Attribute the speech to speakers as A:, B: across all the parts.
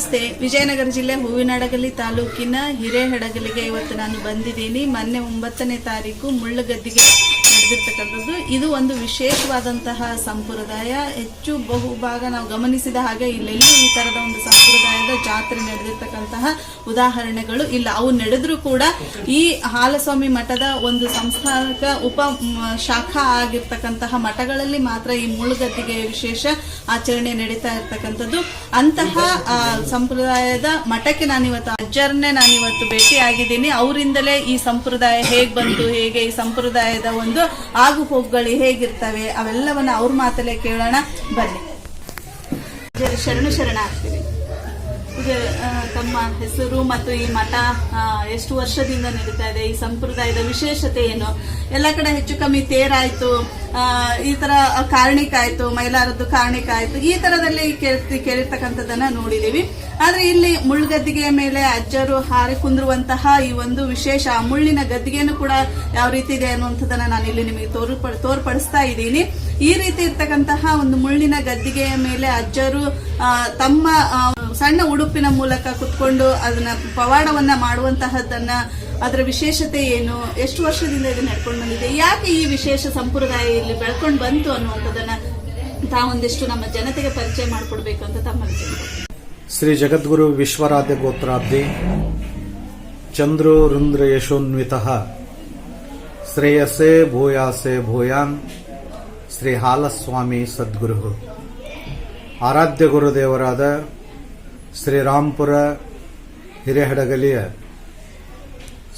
A: ನಮಸ್ತೆ. ವಿಜಯನಗರ ಜಿಲ್ಲೆ ಹೂವಿನಡಗಲಿ ತಾಲೂಕಿನ ಹಿರೇಹಡಗಲಿಗೆ ಇವತ್ತು ನಾನು ಬಂದಿದ್ದೀನಿ. ಮೊನ್ನೆ ಒಂಬತ್ತನೇ ತಾರೀಕು ಮುಳ್ಳುಗದ್ದಿಗೆ ನಡೆದಿರ್ತಕ್ಕಂಥದ್ದು ಇದು ಒಂದು ವಿಶೇಷವಾದಂತಹ ಸಂಪ್ರದಾಯ. ಹೆಚ್ಚು ಬಹುಭಾಗ ನಾವು ಗಮನಿಸಿದ ಹಾಗೆ ಇಲ್ಲೆಲ್ಲ ಈ ತರದ ಒಂದು ಸಂಪ್ರದಾಯದ ಜಾತ್ರೆ ನಡೆದಿರ್ತಕ್ಕಂತಹ ಉದಾಹರಣೆಗಳು ಇಲ್ಲ. ಅವು ನಡೆದ್ರೂ ಕೂಡ ಈ ಹಾಲಸ್ವಾಮಿ ಮಠದ ಒಂದು ಸಂಸ್ಥಾನಕ ಉಪ ಶಾಖಾ ಆಗಿರ್ತಕ್ಕಂತಹ ಮಠಗಳಲ್ಲಿ ಮಾತ್ರ ಈ ಮುಳುಗದ್ದಿಗೆ ವಿಶೇಷ ಆಚರಣೆ ನಡೀತಾ ಇರ್ತಕ್ಕಂಥದ್ದು. ಅಂತಹ ಸಂಪ್ರದಾಯದ ಮಠಕ್ಕೆ ನಾನಿವತ್ತು ಅಜ್ಜರನ್ನೇ ನಾನಿವತ್ತು ಭೇಟಿ ಆಗಿದ್ದೀನಿ ಅವರಿಂದಲೇ ಈ ಸಂಪ್ರದಾಯ ಹೇಗೆ ಬಂತು, ಹೇಗೆ ಈ ಸಂಪ್ರದಾಯದ ಒಂದು ಆಗು ಹೋಗುಗಳು ಹೇಗಿರ್ತವೆ ಅವೆಲ್ಲವನ್ನ ಅವ್ರ ಮಾತಲ್ಲೇ ಕೇಳೋಣ. ಬನ್ನಿ. ಶರಣು ಶರಣ ಆಗ್ತೀನಿ ಇದು ಆ, ತಮ್ಮ ಹೆಸರು ಮತ್ತು ಈ ಮಠ ಎಷ್ಟು ವರ್ಷದಿಂದ ನಡೀತಾ ಇದೆ, ಈ ಸಂಪ್ರದಾಯದ ವಿಶೇಷತೆ ಏನು? ಎಲ್ಲ ಕಡೆ ಹೆಚ್ಚು ಕಮ್ಮಿ ತೇರಾಯ್ತು ಈ ತರ ಕಾರಣಿಕ ಆಯ್ತು, ಮೈಲಾರದ್ದು ಕಾರಣಿಕ ಆಯ್ತು, ಈ ತರದಲ್ಲಿ ಕೇಳ್ತಿ ಕೇಳಿರ್ತಕ್ಕಂಥದ್ದನ್ನ ನೋಡಿದೀವಿ. ಆದ್ರೆ ಇಲ್ಲಿ ಮುಳ್ಳುಗದ್ದಿಗೆಯ ಮೇಲೆ ಅಜ್ಜರು ಹಾರಿ ಕುಂದಿರುವಂತಹ ಈ ಒಂದು ವಿಶೇಷ, ಆ ಮುಳ್ಳಿನ ಗದ್ದಿಗೆನು ಕೂಡ ಯಾವ ರೀತಿ ಇದೆ ಅನ್ನುವಂಥದ್ದನ್ನ ನಾನು ಇಲ್ಲಿ ನಿಮಗೆ ತೋರ್ಪ, ತೋರ್ಪಡಿಸ್ತಾ ಇದ್ದೀನಿ. ಈ ರೀತಿ ಇರ್ತಕ್ಕಂತಹ ಒಂದು ಮುಳ್ಳಿನ ಗದ್ದಿಗೆಯ ಮೇಲೆ ಅಜ್ಜರು ತಮ್ಮ ಸಣ್ಣ ಉಡುಪಿನ ಮೂಲಕ ಕುತ್ಕೊಂಡು ಅದನ್ನ ಪವಾಡವನ್ನ ಮಾಡುವಂತಹದ್ದನ್ನ, ಅದರ ವಿಶೇಷತೆ ಏನು, ಎಷ್ಟು ವರ್ಷದಿಂದ ಇದು ನಡ್ಕೊಂಡು ಬಂದಿದೆ, ಯಾಕೆ ಈ ವಿಶೇಷ ಸಂಪ್ರದಾಯ ಇಲ್ಲಿ ಬೆಳ್ಕೊಂಡು ಬಂತು ಅನ್ನುವಂಥದ್ದನ್ನ ತಾವೊಂದಿಷ್ಟು ನಮ್ಮ ಜನತೆಗೆ ಪರಿಚಯ ಮಾಡಿಕೊಡ್ಬೇಕು ಅಂತ ತಮ್ಮಲ್ಲಿ
B: ಶ್ರೀ ಜಗದ್ಗುರು ವಿಶ್ವರಾಧ್ಯ ಗೋತ್ರಾಬ್ಧಿ ಚಂದ್ರೋ ರುಂದ್ರ ಯಶೋನ್ವಿತ, ಶ್ರೇಯಸೆ ಭೂಯಾಸೆ ಭೂಯಾನ್, ಶ್ರೀ ಹಾಲಸ್ವಾಮಿ ಸದ್ಗುರು ಆರಾಧ್ಯ ಗುರುದೇವರಾದ ಶ್ರೀರಾಂಪುರ ಹಿರೇಹಡಗಲಿಯ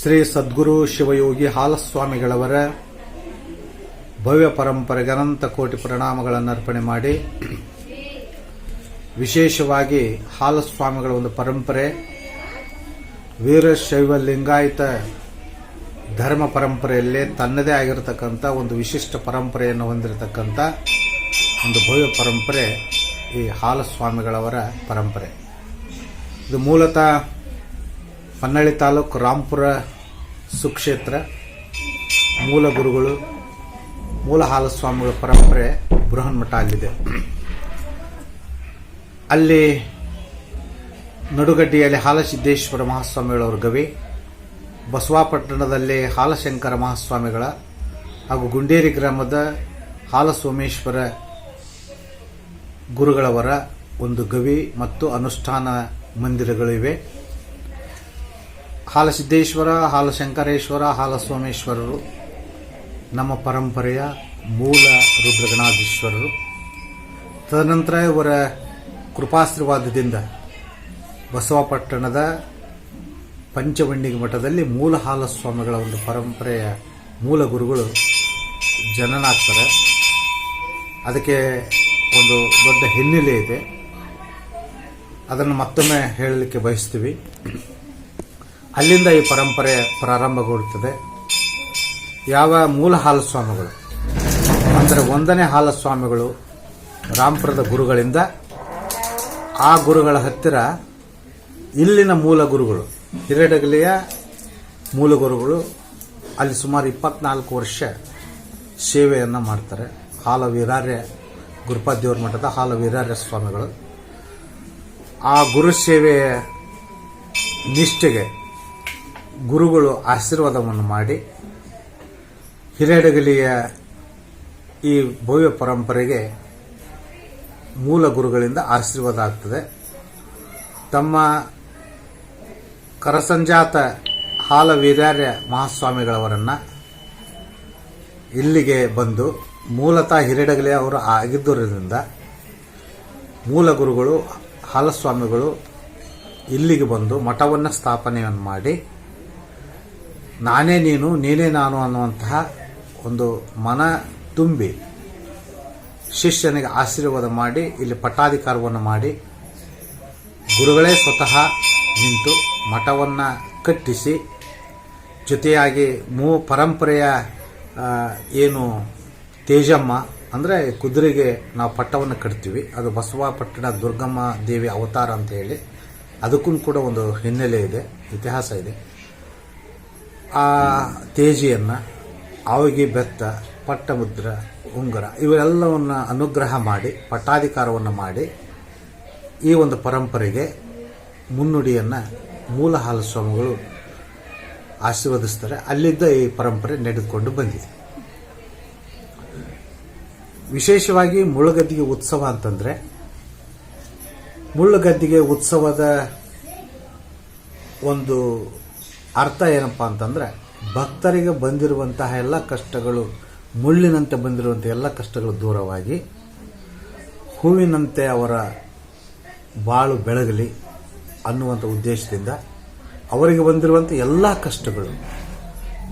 B: ಶ್ರೀ ಸದ್ಗುರು ಶಿವಯೋಗಿ ಹಾಲಸ್ವಾಮಿಗಳವರ ಭವ್ಯ ಪರಂಪರೆಗೆ ಅನಂತ ಕೋಟಿ ಪ್ರಣಾಮಗಳನ್ನು ಅರ್ಪಣೆ ಮಾಡಿ, ವಿಶೇಷವಾಗಿ ಹಾಲಸ್ವಾಮಿಗಳ ಒಂದು ಪರಂಪರೆ ವೀರಶೈವ ಲಿಂಗಾಯತ ಧರ್ಮ ಪರಂಪರೆಯಲ್ಲೇ ತನ್ನದೇ ಆಗಿರತಕ್ಕಂಥ ಒಂದು ವಿಶಿಷ್ಟ ಪರಂಪರೆಯನ್ನು ಹೊಂದಿರತಕ್ಕಂಥ ಒಂದು ಭವ್ಯ ಪರಂಪರೆ ಈ ಹಾಲಸ್ವಾಮಿಗಳವರ ಪರಂಪರೆ. ಇದು ಮೂಲತಃ ಹೊನ್ನಳ್ಳಿ ತಾಲೂಕು ರಾಂಪುರ ಸುಕ್ಷೇತ್ರ, ಮೂಲ ಗುರುಗಳು, ಮೂಲ ಹಾಲಸ್ವಾಮಿಗಳ ಪರಂಪರೆ ಬೃಹನ್ಮಠ ಅಲ್ಲಿದೆ. ಅಲ್ಲಿ ನಡುಗಡ್ಡಿಯಲ್ಲಿ ಹಾಲಸಿದ್ದೇಶ್ವರ ಮಹಾಸ್ವಾಮಿಗಳವರ ಗವಿ, ಬಸವಾಪಟ್ಟಣದಲ್ಲಿ ಹಾಲಶಂಕರ ಮಹಾಸ್ವಾಮಿಗಳ ಹಾಗೂ ಗುಂಡೇರಿ ಗ್ರಾಮದ ಹಾಲಸೋಮೇಶ್ವರ ಗುರುಗಳವರ ಒಂದು ಗವಿ ಮತ್ತು ಅನುಷ್ಠಾನ ಮಂದಿರಗಳಿವೆ. ಹಾಲಸಿದ್ದೇಶ್ವರ, ಹಾಲಶಂಕರೇಶ್ವರ, ಹಾಲಸ್ವಾಮೇಶ್ವರರು, ನಮ್ಮ ಪರಂಪರೆಯ ಮೂಲ ರುದ್ರಗಣಾಧೀಶ್ವರರು. ತದನಂತರ ಇವರ ಕೃಪಾಶೀರ್ವಾದದಿಂದ ಬಸವಪಟ್ಟಣದ ಪಂಚವಣ್ಣಿಗೆ ಮಠದಲ್ಲಿ ಮೂಲ ಹಾಲಸ್ವಾಮಿಗಳ ಒಂದು ಪರಂಪರೆಯ ಮೂಲ ಗುರುಗಳು ಜನನಾಗ್ತಾರೆ. ಅದಕ್ಕೆ ಒಂದು ದೊಡ್ಡ ಹಿನ್ನೆಲೆ ಇದೆ. ಅದನ್ನು ಮತ್ತೊಮ್ಮೆ ಹೇಳಲಿಕ್ಕೆ ಬಯಸ್ತೀವಿ. ಅಲ್ಲಿಂದ ಈ ಪರಂಪರೆ ಪ್ರಾರಂಭಗೊಳ್ಳುತ್ತದೆ. ಯಾವ ಮೂಲ ಹಾಲಸ್ವಾಮಿಗಳು, ಅಂದರೆ ಒಂದನೇ ಹಾಲಸ್ವಾಮಿಗಳು ರಾಮಪುರದ ಗುರುಗಳಿಂದ, ಆ ಗುರುಗಳ ಹತ್ತಿರ ಇಲ್ಲಿನ ಮೂಲ ಗುರುಗಳು, ಹಿರೇಡಗಲಿಯ ಮೂಲ ಗುರುಗಳು, ಅಲ್ಲಿ ಸುಮಾರು ಇಪ್ಪತ್ನಾಲ್ಕು ವರ್ಷ ಸೇವೆಯನ್ನು ಮಾಡ್ತಾರೆ. ಹಾಲ ವೀರಾರ್ಯ ಗುರುಪಾದೇವ್ರ ಮಠದ ಹಾಲ ವೀರಾರ್ಯ ಸ್ವಾಮಿಗಳು. ಆ ಗುರು ಸೇವೆಯ ನಿಷ್ಠೆಗೆ ಗುರುಗಳು ಆಶೀರ್ವಾದವನ್ನು ಮಾಡಿ ಹಿರೇಡಗಲಿಯ ಈ ಭವ್ಯ ಪರಂಪರೆಗೆ ಮೂಲ ಗುರುಗಳಿಂದ ಆಶೀರ್ವಾದ ಆಗ್ತದೆ. ತಮ್ಮ ಕರಸಂಜಾತ ಹಾಲ ವೀರ್ಯಾರ್ಯ ಮಹಾಸ್ವಾಮಿಗಳವರನ್ನು ಇಲ್ಲಿಗೆ ಬಂದು ಮೂಲತಃ ಹಿರೇಡಗಲಿ ಅವರು ಆಗಿದ್ದರಿಂದ ಮೂಲ ಗುರುಗಳು ಹಾಲಸ್ವಾಮಿಗಳು ಇಲ್ಲಿಗೆ ಬಂದು ಮಠವನ್ನು ಸ್ಥಾಪನೆಯನ್ನು ಮಾಡಿ, ನಾನೇ ನೀನು, ನೀನೇ ನಾನು ಅನ್ನುವಂತಹ ಒಂದು ಮನ ತುಂಬಿ ಶಿಷ್ಯನಿಗೆ ಆಶೀರ್ವಾದ ಮಾಡಿ, ಇಲ್ಲಿ ಪಟ್ಟಾಧಿಕಾರವನ್ನು ಮಾಡಿ, ಗುರುಗಳೇ ಸ್ವತಃ ನಿಂತು ಮಠವನ್ನು ಕಟ್ಟಿಸಿ, ಜೊತೆಯಾಗಿ ಮೂ ಪರಂಪರೆಯ ಏನು ತೇಜಮ್ಮ ಅಂದರೆ ಕುದುರೆಗೆ ನಾವು ಪಟ್ಟವನ್ನು ಕಟ್ತೀವಿ. ಅದು ಬಸವಪಟ್ಟಣ ದುರ್ಗಮ್ಮ ದೇವಿ ಅವತಾರ ಅಂತ ಹೇಳಿ. ಅದಕ್ಕೂ ಕೂಡ ಒಂದು ಹಿನ್ನೆಲೆ ಇದೆ, ಇತಿಹಾಸ ಇದೆ. ಆ ತೇಜಿಯನ್ನು, ಆವಿಗೆ ಬೆತ್ತ, ಪಟ್ಟಮುದ್ರ, ಉಂಗುರ ಇವೆಲ್ಲವನ್ನು ಅನುಗ್ರಹ ಮಾಡಿ, ಪಟ್ಟಾಧಿಕಾರವನ್ನು ಮಾಡಿ ಈ ಒಂದು ಪರಂಪರೆಗೆ ಮುನ್ನುಡಿಯನ್ನು ಮೂಲಹಾಲ ಸ್ವಾಮಿಗಳು ಆಶೀರ್ವದಿಸ್ತಾರೆ. ಅಲ್ಲಿದ್ದ ಈ ಪರಂಪರೆ ನಡೆದುಕೊಂಡು ಬಂದಿದೆ. ವಿಶೇಷವಾಗಿ ಮುಳ್ಳುಗದ್ದಿಗೆ ಉತ್ಸವ ಅಂತಂದ್ರೆ, ಮುಳ್ಳುಗದ್ದಿಗೆ ಉತ್ಸವದ ಒಂದು ಅರ್ಥ ಏನಪ್ಪಾ ಅಂತಂದ್ರೆ, ಭಕ್ತರಿಗೆ ಬಂದಿರುವಂತಹ ಎಲ್ಲ ಕಷ್ಟಗಳು, ಮುಳ್ಳಿನಂತೆ ಬಂದಿರುವಂಥ ಎಲ್ಲ ಕಷ್ಟಗಳು ದೂರವಾಗಿ, ಹೂವಿನಂತೆ ಅವರ ಬಾಳು ಬೆಳಗಲಿ ಅನ್ನುವಂಥ ಉದ್ದೇಶದಿಂದ ಅವರಿಗೆ ಬಂದಿರುವಂಥ ಎಲ್ಲ ಕಷ್ಟಗಳು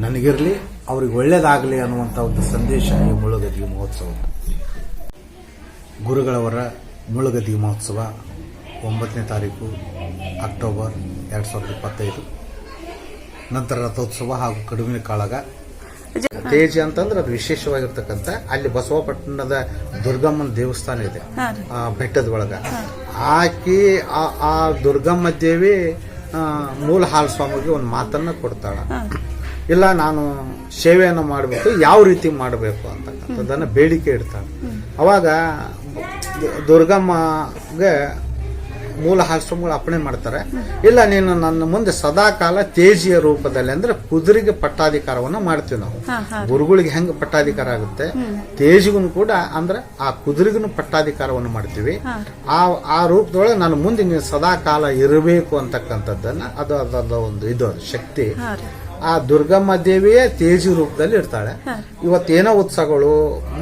B: ನನಗಿರಲಿ, ಅವ್ರಿಗೆ ಒಳ್ಳೆಯದಾಗಲಿ ಅನ್ನುವಂಥ ಒಂದು ಸಂದೇಶ ಈ ಮುಳುಗದಿ ಮಹೋತ್ಸವ ಗುರುಗಳವರ ಮುಳುಗದಿ ಮಹೋತ್ಸವ ಒಂಬತ್ತನೇ ತಾರೀಕು ಅಕ್ಟೋಬರ್ ಎರಡು ಸಾವಿರದ ಇಪ್ಪತ್ತೈದು. ನಂತರ ರಥೋತ್ಸವ ಹಾಗೂ ಕಡಿಮೆ ಕಾಳಗ. ತೇಜ ಅಂತಂದ್ರೆ ಅದು ವಿಶೇಷವಾಗಿರ್ತಕ್ಕಂಥ ಅಲ್ಲಿ ಬಸವಪಟ್ಟಣದ ದುರ್ಗಮ್ಮನ ದೇವಸ್ಥಾನ ಇದೆ. ಆ ಬೆಟ್ಟದ ಒಳಗ. ಆಕಿ ಆ- ದುರ್ಗಮ್ಮ ದೇವಿ ಮೂಲ ಹಾಲ್ ಸ್ವಾಮಿಗೆ ಒಂದು ಮಾತನ್ನ ಕೊಡ್ತಾಳ. ಇಲ್ಲ ನಾನು ಸೇವೆಯನ್ನು ಮಾಡಬೇಕು ಯಾವ ರೀತಿ ಮಾಡಬೇಕು ಅಂತಕ್ಕಂಥದ್ದನ್ನು ಬೇಡಿಕೆ ಇಡ್ತಾಳೆ. ಅವಾಗ ದುರ್ಗಮ್ಮಗೆ ಮೂಲ ಹಾಸ್ಯಗಳು ಅಪ್ಪಣೆ ಮಾಡ್ತಾರೆ. ಇಲ್ಲ ನೀನು ನನ್ನ ಮುಂದೆ ಸದಾ ಕಾಲ ತೇಜಿಯ ರೂಪದಲ್ಲಿ ಅಂದ್ರೆ ಕುದುರೆಗೆ ಪಟ್ಟಾಧಿಕಾರವನ್ನು ಮಾಡ್ತೀವಿ ನಾವು. ಗುರುಗಳಿಗೆ ಹೆಂಗ್ ಪಟ್ಟಾಧಿಕಾರ ಆಗುತ್ತೆ? ತೇಜಿಗೂ ಕೂಡ ಅಂದ್ರೆ ಆ ಕುದುರೆಗೂ ಪಟ್ಟಾಧಿಕಾರವನ್ನು ಮಾಡ್ತೀವಿ. ಆ ಆ ರೂಪದೊಳಗೆ ನಾನು ಮುಂದೆ ನೀನು ಸದಾ ಕಾಲ ಇರಬೇಕು ಅಂತಕ್ಕಂಥದ್ದನ್ನ ಅದು ಅದರ ಒಂದು ಇದು ಶಕ್ತಿ. ಆ ದುರ್ಗಮ್ಮ ದೇವಿಯೇ ತೇಜಿ ರೂಪದಲ್ಲಿ ಇರ್ತಾಳೆ. ಇವತ್ತೇನೋ ಉತ್ಸವಗಳು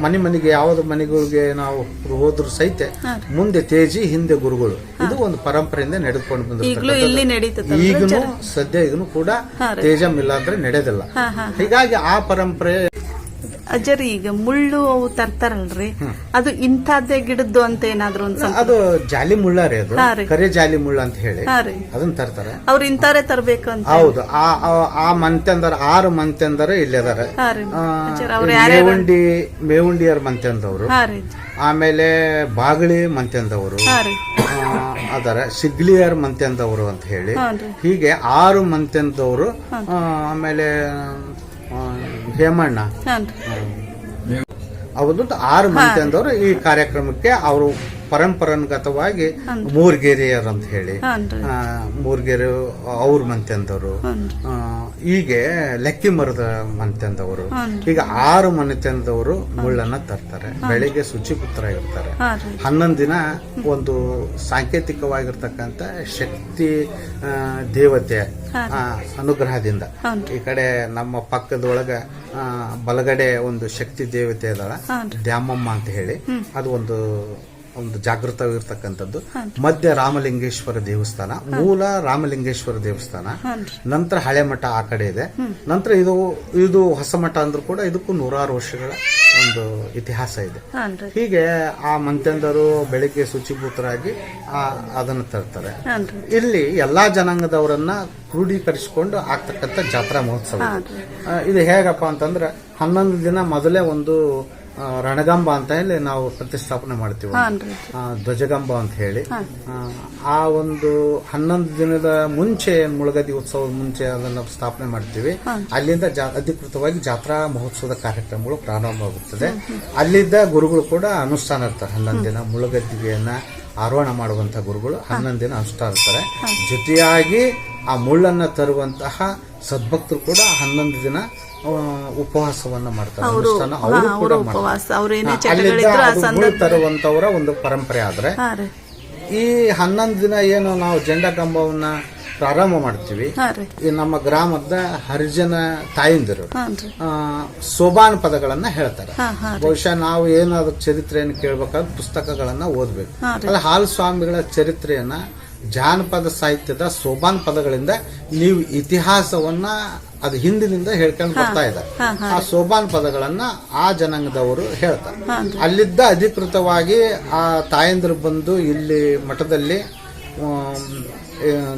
B: ಮನೆ ಮನೆಗೆ ಯಾವ್ದು ಮನೆಗಳಿಗೆ ನಾವು ಹೋದ್ರು ಸಹಿತ ಮುಂದೆ ತೇಜಿ ಹಿಂದೆ ಗುರುಗಳು. ಇದು ಒಂದು ಪರಂಪರೆಯಿಂದ ನಡೆದುಕೊಂಡು
A: ನಡೀತದ
B: ಈಗನು ಸದ್ಯ ಈಗನು ಕೂಡ
A: ತೇಜಮ್.
B: ತೇಜಂ ಇಲ್ಲ ಅಂದ್ರೆ
A: ಹಾ.
B: ಹೀಗಾಗಿ ಆ ಪರಂಪರೆ
A: ಅಜ್ಜರಿ ಈಗ ಮುಳ್ಳು ಅವು ತರ್ತಾರಲ್ರಿ? ಅದು ಇಂಥದ್ದೇ ಗಿಡದ್ದು ಅಂತ ಏನಾದ್ರು ಒಂದ್ ಸ್ವಲ್ಪ
B: ಅದು ಜಾಲಿ ಮುಳ್ಳ ರೀ ಅದು.
A: ಹಾ ರೀ.
B: ಕರೆ ಜಾಲಿ ಮುಳ್ಳ ಅಂತ ಹೇಳಿ.
A: ಹಾ ರೀ.
B: ಅದನ್ನ ತರ್ತಾರೆ.
A: ಅವ್ರು ಇಂಥವ್ರೆ ತರ್ಬೇಕು ಅಂತ
B: ಹೌದು. ಆ ಆ- ಆ ಮಂತ್ಯಂದರ ಆರು ಮಂತ್ಯಂದರ ಇಲ್ಲಿದಾರೆ
A: ಹಾ ರೀ.
B: ಆ,
A: ಅಜ್ಜರ ಅವ್ರು ಯಾರ್ಯಾರು?
B: ಮೇವುಂಡಿ ಮೇವುಂಡಿಯರ್ ಮಂತ್ಯಂದವರು.
A: ಹಾ ರೀ.
B: ಆಮೇಲೆ ಬಾಗಳಿ ಮಂತ್ಯಂದವರು.
A: ಹಾ ರೀ.
B: ಅದರ ಸಿಗ್ಲಿಯರ್ ಮಂತ್ಯಂದವರು ಅಂತ ಹೇಳಿ.
A: ಹಾ ರೀ.
B: ಹೀಗೆ ಆರು ಮಂತ್ಯಂದವರು ಆಮೇಲೆ ಹೇಮಣ್ಣ.
A: ಅವರು
B: ಆರು ಆರು ಮಂತ್ಯಂದವರು ಈ ಕಾರ್ಯಕ್ರಮಕ್ಕೆ ಅವರು ಪರಂಪರಾಗತವಾಗಿ ಮೂರ್ಗೇರಿಯರ್ ಅಂತ ಹೇಳಿ. ಮೂರ್ಗೆರೆ ಅವ್ರ ಮಂತ್ಯಂದವರು ಹೀಗೆ ಲೆಕ್ಕಿ ಮರದ ಮಂತ್ಯಂದವರು. ಈಗ ಆರು ಮನೆತನದವರು ಮುಳ್ಳನ್ನ ತರ್ತಾರೆ. ಬೆಳಿಗ್ಗೆ ಶುಚಿಪುತ್ರ ಇರ್ತಾರೆ. ಹನ್ನೊಂದು ದಿನ ಒಂದು ಸಾಂಕೇತಿಕವಾಗಿರ್ತಕ್ಕಂಥ ಶಕ್ತಿ ದೇವತೆ. ಅನುಗ್ರಹದಿಂದ. ಈ ಕಡೆ ನಮ್ಮ ಪಕ್ಕದೊಳಗ ಬಲಗಡೆ ಒಂದು ಶಕ್ತಿ ದೇವತೆ ಅದಳ. ದ್ಯಾಮಮ್ಮ ಅಂತ ಹೇಳಿ. ಅದು ಒಂದು ಒಂದು ಜಾಗೃತವಾಗಿರ್ತಕ್ಕಂಥದ್ದು. ಮಧ್ಯ ರಾಮಲಿಂಗೇಶ್ವರ ದೇವಸ್ಥಾನ ಮೂಲ ರಾಮಲಿಂಗೇಶ್ವರ ದೇವಸ್ಥಾನ. ನಂತರ ಹಳೆ ಮಠ ಆ ಕಡೆ ಇದೆ. ನಂತರ ಇದು ಇದು ಹೊಸ ಮಠ ಅಂದ್ರೂ ಕೂಡ ಇದಕ್ಕೂ ನೂರಾರು ವರ್ಷಗಳ ಒಂದು ಇತಿಹಾಸ ಇದೆ. ಹೀಗೆ ಆ ಮಂತ್ಯಂದರು ಬೆಳಿಗ್ಗೆ ಶುಚಿಭೂತರಾಗಿ ಆ ಅದನ್ನ ತರ್ತಾರೆ. ಇಲ್ಲಿ ಎಲ್ಲಾ ಜನಾಂಗದವರನ್ನ ಕ್ರೋಢೀಕರಿಸಿಕೊಂಡು ಆಗ್ತಕ್ಕಂಥ ಜಾತ್ರಾ ಮಹೋತ್ಸವ. ಇದು. ಹೇಗಪ್ಪ ಅಂತಂದ್ರೆ ಹನ್ನೊಂದು ದಿನ ಮೊದಲೇ ಒಂದು ರಣಗಂಬ ಅಂತ ಹೇಳಿ ನಾವು ಪ್ರತಿಷ್ಠಾಪನೆ ಮಾಡ್ತೀವಿ. ಆ, ಧ್ವಜಗಂಬ ಅಂತ ಹೇಳಿ. ಆ, ಒಂದು ಹನ್ನೊಂದು ದಿನದ ಮುಂಚೆ ಮುಳುಗದಿ ಉತ್ಸವದ ಮುಂಚೆ ಅದನ್ನ ಸ್ಥಾಪನೆ ಮಾಡ್ತೀವಿ. ಅಲ್ಲಿಂದ ಅಧಿಕೃತವಾಗಿ ಜಾತ್ರಾ ಮಹೋತ್ಸವದ ಕಾರ್ಯಕ್ರಮಗಳು ಪ್ರಾರಂಭವಾಗುತ್ತದೆ. ಅಲ್ಲಿದ್ದ ಗುರುಗಳು ಕೂಡ ಅನುಷ್ಠಾನ ಇರ್ತಾರೆ. ಹನ್ನೊಂದು ದಿನ ಮುಳುಗದ್ದಿಗೆಯನ್ನ ಆರೋಹಣ ಮಾಡುವಂತಹ ಗುರುಗಳು ಹನ್ನೊಂದು ದಿನ ಅನುಷ್ಠಾನ ಇರ್ತಾರೆ ಜೊತೆಯಾಗಿ ಆ ಮುಳ್ಳನ್ನ ತರುವಂತಹ ಸದ್ಭಕ್ತರು ಕೂಡ ಹನ್ನೊಂದು ದಿನ ಉಪವಾಸವನ್ನ ಮಾಡ್ತಾರೆ.
A: ಅವರು
B: ಅನುಷ್ಠಾನ ಕೂಡ ಮಾಡ್ತಾರೆ. ತರುವಂತವರ ಒಂದು ಪರಂಪರೆ ಆದ್ರೆ ಈ ಹನ್ನೊಂದು ದಿನ ಏನು ನಾವು ಜೆಂಡಾ ಕಂಬವನ್ನ ಪ್ರಾರಂಭ ಮಾಡ್ತೀವಿ. ಈ ನಮ್ಮ ಗ್ರಾಮದ ಹರಿಜನ ತಾಯಿಂದಿರು ಸೋಬಾನ್ ಪದಗಳನ್ನ ಹೇಳ್ತಾರೆ. ಬಹುಶಃ ನಾವು ಏನಾದ್ರು ಚರಿತ್ರೆಯನ್ನು ಕೇಳ್ಬೇಕಾದ್ರೆ ಪುಸ್ತಕಗಳನ್ನ ಓದ್ಬೇಕು.
A: ಹಾ ಹಾಲು
B: ಅಲ್ಲ ಹಾಲ್ ಸ್ವಾಮಿಗಳ ಚರಿತ್ರೆಯನ್ನ ಜಾನಪದ ಸಾಹಿತ್ಯದ ಸೋಬಾನ್ ಪದಗಳಿಂದ ನೀವು ಇತಿಹಾಸವನ್ನ ಅದು ಹಿಂದಿನಿಂದ ಹೇಳ್ಕೊಂಡು ಬರ್ತಾ ಇದ್ದಾರೆ ಆ ಸೋಬಾನ್ ಪದಗಳನ್ನ ಆ ಜನಾಂಗದವರು ಹೇಳ್ತಾರೆ. ಅಲ್ಲಿದ್ದ ಅಧಿಕೃತವಾಗಿ ಆ ತಾಯಂದ್ರು ಬಂದು ಇಲ್ಲಿ ಮಠದಲ್ಲಿ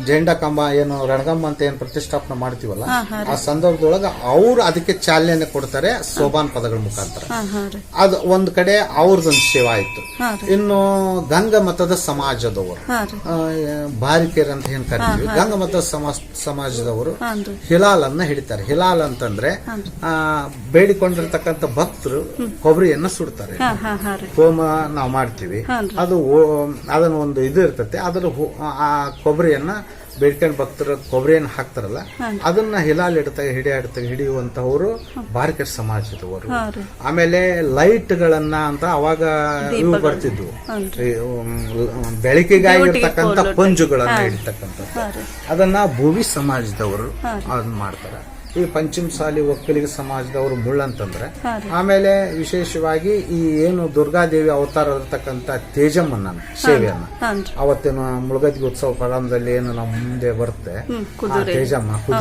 B: ಜೆಂಡಾ ಕಂಬ ಏನು ರಣಗಂಬ ಅಂತ ಏನು ಪ್ರತಿಷ್ಠಾಪನೆ ಮಾಡ್ತೀವಲ್ಲ ಆ ಸಂದರ್ಭದೊಳಗೆ ಅವ್ರು ಅದಕ್ಕೆ ಚಾಲನೆ ಕೊಡ್ತಾರೆ ಸೋಬಾನ್ ಪದಗಳ ಮುಖಾಂತರ. ಅದು ಒಂದ್ ಕಡೆ ಅವ್ರದೊಂದು ಸೇವಾ ಆಯ್ತು ಇನ್ನು ಗಂಗ ಮತದ ಸಮಾಜದವರು. ಬಾರಿಕೇರ್ ಅಂತ ಏನ್ ಕರಿತೀವಿ? ಗಂಗ ಮತದ ಸಮಾಜದವರು
A: ಹಿಲಾಲನ್ನ ರೀ.
B: ಹಿಲಾಲ್ ಅನ್ನ ಹಿಡಿತಾರೆ. ಹಿಲಾಲ್ ಅಂತಂದ್ರೆ. ಆ, ಬೇಡಿಕೊಂಡಿರ್ತಕ್ಕಂಥ ಭಕ್ತರು ಕೊಬ್ಬರಿಯನ್ನ ಸುಡ್ತಾರೆ. ಹೋಮ ನಾವು ಮಾಡ್ತೀವಿ. ಅದು ಅದನ್ನ ಒಂದು ಇದು ಇರ್ತತೆ. ಅದ್ರ ಆ ಕೊಬ್ಬರಿ ಕೊಬ್ಬರಿಯನ್ನ ಬೇಡ್ಕೊಂಡು ಭಕ್ತರ ಕೊಬ್ಬರಿಯನ್ನು ಹಾಕ್ತಾರಲ್ಲ ಅದನ್ನ ಹಿಲಾಲ್ ಇಡ್ತಾಗ ಹಿಡಿ ಹಿಡ್ತಾಗ ಹಿಡಿಯುವಂತವರು ಬಾರ್ಕೆಟ್ ಸಮಾಜದವರು. ಆಮೇಲೆ ಲೈಟ್ ಗಳನ್ನ ಅಂತ ಅವಾಗ ಇವು ಬರ್ತಿದ್ವು. ಬೆಳಕಿಗಾಗಿರ್ತಕ್ಕಂಥ ಪಂಜುಗಳನ್ನ ಇಡ್ತಕ್ಕಂಥ ಅದನ್ನ ಭೂವಿ ಸಮಾಜದವರು ಅದನ್ನ ಮಾಡ್ತಾರೆ. ಈ ಪಂಚಮ ಸಾಲಿ ಒಕ್ಕಲಿಗ ಸಮಾಜದವರು ಮುಳ್ಳಂತಂದ್ರೆ ಆಮೇಲೆ ವಿಶೇಷವಾಗಿ ಈ ಏನು ದುರ್ಗಾದೇವಿ ಅವತಾರ ಇರತಕ್ಕಂತ ತೇಜಮ್ಮನ ಸೇವೆಯನ್ನ ಅವತ್ತೇನು ಮುಳುಗದ್ದಿಗೆ ಉತ್ಸವ ಪ್ರಾರಂಭದಲ್ಲಿ ಏನು ನಮ್ಮ ಮುಂದೆ ಬರುತ್ತೆ ಆ ತೇಜಮ್ಮ ಕುದುರೆ.